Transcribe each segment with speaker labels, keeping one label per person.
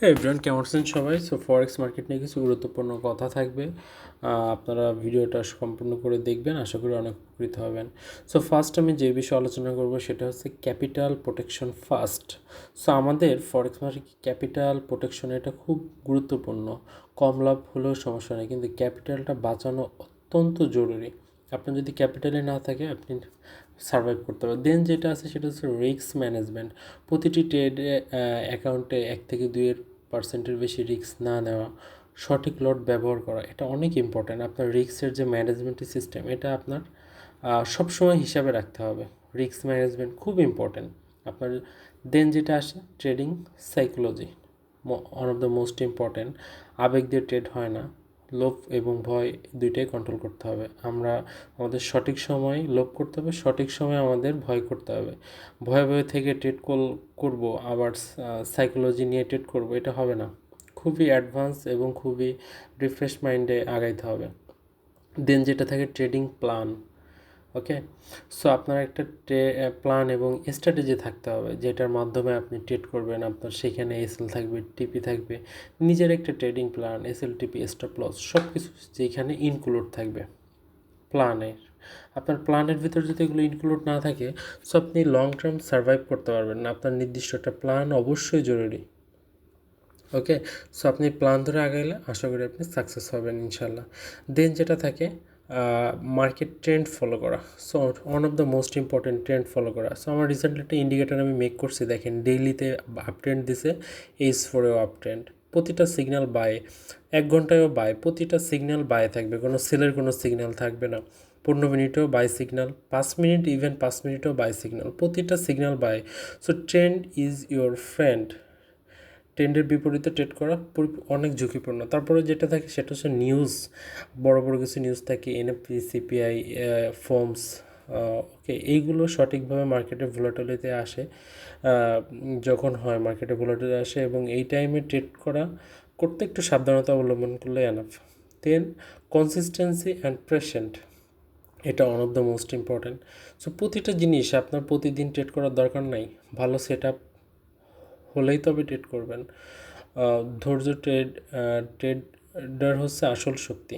Speaker 1: হ্যাঁ এভরিওয়ান কেমন আছেন সবাই? সো ফরেক্স মার্কেট নিয়ে কিছু গুরুত্বপূর্ণ কথা থাকবে। আপনারা ভিডিওটা সম্পূর্ণ করে দেখবেন, আশা করি অনেক উপকৃত হবেন। সো ফার্স্ট আমি যে বিষয়ে আলোচনা করব সেটা হচ্ছে ক্যাপিটাল প্রোটেকশন ফার্স্ট সো আমাদের ফরেক্স মার্কেট ক্যাপিটাল প্রোটেকশন এটা খুব গুরুত্বপূর্ণ। কম লাভ হলেও সমস্যা নেই, কিন্তু ক্যাপিটালটা বাঁচানো অত্যন্ত জরুরি। আপনার যদি ক্যাপিটালে না থাকে, আপনি সার্ভাইভ করতে পারবেন। দেন যেটা আছে সেটা হচ্ছে রিস্ক ম্যানেজমেন্ট প্রতিটি ট্রেডে অ্যাকাউন্টে এক থেকে দুইয়ের পার্সেন্টের বেশি রিস্ক না নেওয়া, সঠিক লট ব্যবহার করা, এটা অনেক ইম্পর্ট্যান্ট আপনার রিস্কের যে ম্যানেজমেন্ট সিস্টেম এটা আপনার সবসময় হিসাবে রাখতে হবে। রিস্ক ম্যানেজমেন্ট খুব ইম্পর্ট্যান্ট আপনার দেন যেটা আসে trading psychology one of the most important আবেগ দিয়ে ট্রেড হয় না। লোভ এবং ভয় দুইটাই কন্ট্রোল করতে হবে। আমরা আমাদের সঠিক সময় লোভ করতে হবে, সঠিক সময় আমাদের ভয় করতে হবে। ভয়ে ভয়ে থেকে ট্রেড কল করব, আবার সাইকোলজি নিয়ে ট্রেড করব, এটা হবে না। খুবই অ্যাডভান্স এবং খুবই রিফ্রেশ মাইন্ডে আগাইতে হবে। দেন যেটা থাকে ট্রেডিং প্ল্যান ওকে সো আপনার একটা প্ল্যান এবং স্ট্র্যাটেজি থাকতে হবে, যেটার মাধ্যমে আপনি ট্রেড করবেন, আপনার সেখানে এসএল থাকবে টিপি থাকবে, নিজের একটা trading plan SL TP stop loss সব কিছু যেখানে ইনক্লুড থাকবে প্ল্যানের আপনার প্ল্যানের ভিতর যদি এগুলো ইনক্লুড না থাকে সো আপনি লং টার্ম সার্ভাইভ করতে পারবেন না, আপনার নির্দিষ্ট একটা প্ল্যান অবশ্যই জরুরি। ওকে সো আপনি প্ল্যান ধরে আগাইলে আশা করি আপনি সাকসেস হবেন, ইনশাল্লাহ। দেন যেটা থাকে মার্কেট ট্রেন্ড ফলো করা। So one of the most important trend follow করা। সো আমার রিসেন্টলি একটা ইন্ডিকেটার আমি মেক করছি, দেখেন ডেইলিতে আপ ট্রেন্ড দিছে এইচ ফোরেও আপ ট্রেন্ড প্রতিটা সিগন্যাল বাই এক ঘন্টায়ও বাই প্রতিটা সিগন্যাল বাই থাকবে। কোনো সেলের কোনো সিগন্যাল থাকবে না। পনেরো মিনিটেও বাই সিগন্যাল পাঁচ মিনিট ইভেন পাঁচ মিনিটেও বাই সিগন্যাল প্রতিটা signal buy so trend is your friend ট্রেন্ডের বিপরীতে ট্রেড করা অনেক ঝুঁকিপূর্ণ। তারপরে যেটা থাকে সেটা হচ্ছে নিউজ বড় বড় কিছু নিউজ থাকে এনএফপি সিপিআই ফর্মস ওকে এইগুলো সঠিকভাবে মার্কেটে ভোলাটিলিতে আসে যখন হয় মার্কেটে ভোলাটিলিটি আসে এবং এই টাইমে ট্রেড করা করতে একটু সাবধানতা অবলম্বন করলে enough then consistency and patient এটা one of the most important so প্রতিটা জিনিস আপনার প্রতিদিন ট্রেড করার দরকার নাই। ভালো সেট আপ হলেই তবে ট্রেড করবেন। ধৈর্য ট্রেড ট্রেডার হচ্ছে আসল শক্তি।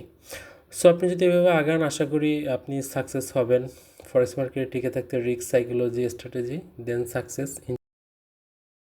Speaker 1: সো আপনি যদি এভাবে আগান, আশা করি আপনি সাকসেস হবেন। ফরেস্ট মার্কেটে টিকে থাকতে risk psychology strategy then success